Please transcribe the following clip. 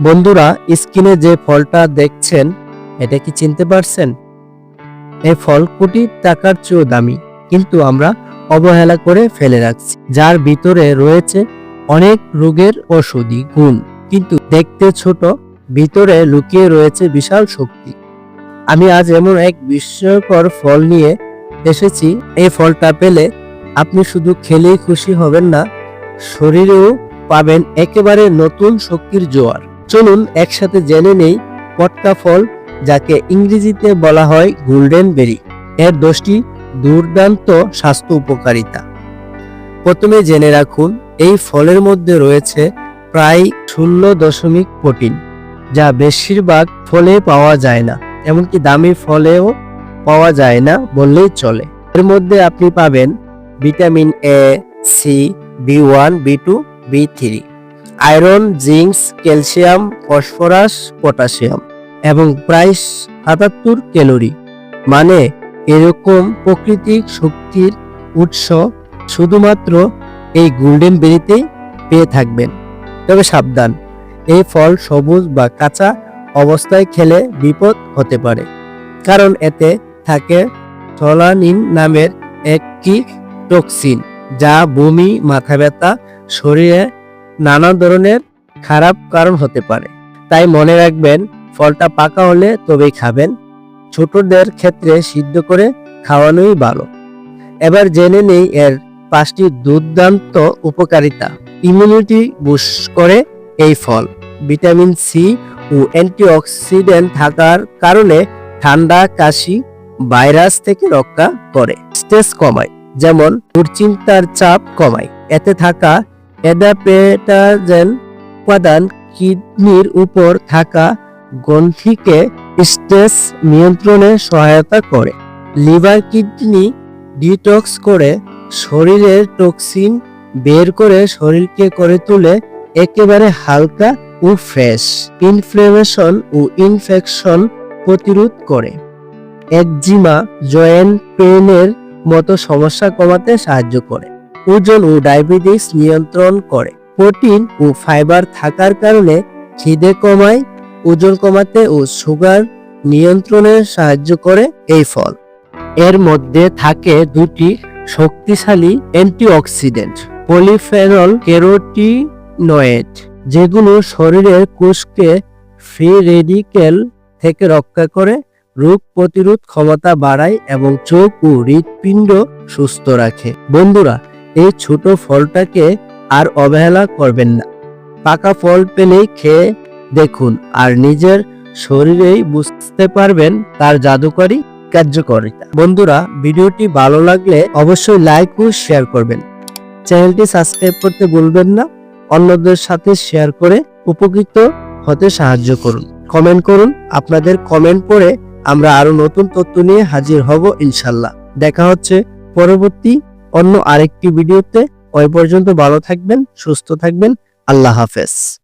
বন্ধুরা, স্ক্রিনে যে ফলটা দেখছেন, এটা কি চিনতে পারছেন? এই ফল কোটি টাকার চেয়েও দামি, কিন্তু আমরা অবহেলা করে ফেলে রাখছি। যার ভিতরে রয়েছে অনেক রোগের ওষুধি গুণ, কিন্তু দেখতে ছোট, ভিতরে লুকিয়ে রয়েছে বিশাল শক্তি। আমি আজ এমন এক বিস্ময়কর ফল নিয়ে এসেছি। এই ফলটা পেলে আপনি শুধু খেলেই খুশি হবেন না, শরীরেও পাবেন একেবারে নতুন শক্তির জোয়ার। চলুন একসাথে জেনে নেই পটকা ফল যাকে ইংরেজিতে বলা হয় গোল্ডেন বেরি। এর দশটি দুর্দান্ত স্বাস্থ্য উপকারিতা। প্রথমে জেনে রাখুন, এই ফলের মধ্যে রয়েছে প্রায় শূন্য দশমিক প্রোটিন, যা বেশিরভাগ ফলে পাওয়া যায় না, এমনকি দামি ফলেও পাওয়া যায় না বললেই চলে। এর মধ্যে আপনি পাবেন vitamin A C B one B two B three iron zincs calcium, phosphorus, potassium এবং প্রায় সাতাত্তর ক্যালোরি। মানে এরকম প্রাকৃতিক শক্তির উৎস শুধুমাত্র এই গোল্ডেন বেরিতেই পেয়ে থাকবেন। তবে সাবধান, এই ফল সবুজ বা কাঁচা অবস্থায় খেলে বিপদ হতে পারে। কারণ এতে থাকে সলানিন নামের একটি টক্সিন, যা বমি, মাথা ব্যথা, শরীরে নানা ধরনের খারাপ কারণ হতে পারে। তাই মনে রাখবেন, ফলটা পাকা হলে তবেই খাবেন। ছোটদের ক্ষেত্রে সিদ্ধ করে খাওয়ানোই ভালো। এবার জেনে নেই এর পাঁচটি দুর্দান্ত উপকারিতা। ইমিউনিটি বুস্ট করে এই ফল। ভিটামিন সি ও অ্যান্টিঅক্সিডেন্ট থাকার কারণে ঠান্ডা, কাশি, ভাইরাস থেকে রক্ষা করে। স্ট্রেস কমায়, যেমন দুশ্চিন্তার চাপ কমায়। এতে থাকা অ্যাডাপেটাজেন উপাদান কিডনির উপর থাকা গ্রন্থিকে স্ট্রেস নিয়ন্ত্রণে সহায়তা করে। লিভার কিডনি ডিটক্স করে শরীরের টক্সিন বের করে শরীরকে করে তুলে একেবারে হালকা ও ফ্রেশ। ইনফ্লেমেশন ও ইনফেকশন প্রতিরোধ করে। একজিমা জয়েন্ট পেনের মতো সমস্যা কমাতে সাহায্য করে। ওজন ও ডায়াবেটিস নিয়ন্ত্রণ করে। প্রোটিন ও ফাইবার থাকার কারণে খিদে কমায়, ওজন কমাতে ও সুগার নিয়ন্ত্রণে সাহায্য করে এই ফল। এর মধ্যে থাকে দুটি শক্তিশালী অ্যান্টিঅক্সিডেন্ট, পলিফেনল ক্যারোটিনয়েড যেগুলো শরীরের কোষকে ফ্রি রেডিকেল থেকে রক্ষা করে রোগ প্রতিরোধ ক্ষমতা বাড়ায় এবং চোখ ও হৃৎপিণ্ড সুস্থ রাখে। বন্ধুরা এই ছোট ফলটাকে আর অবহেলা করবেন না। পাকা ফল পেলেই খেয়ে দেখুন আর নিজের শরীরেই বুঝতে পারবেন তার জাদুকরী কার্যকারিতা। বন্ধুরা, ভিডিওটি ভালো লাগলে অবশ্যই লাইক ও শেয়ার করবেন। চ্যানেলটি সাবস্ক্রাইব করতে ভুলবেন না। অন্যদের সাথে শেয়ার করে উপকৃত হতে সাহায্য করুন। কমেন্ট করুন। আপনাদের কমেন্ট পড়ে আমরা আরও নতুন তথ্য নিয়ে হাজির হব ইনশাল্লাহ। দেখা হচ্ছে পরবর্তী অন্য আরেকটি ভিডিওতে ওই পর্যন্ত ভালো থাকবেন সুস্থ থাকবেন। আল্লাহ হাফেজ।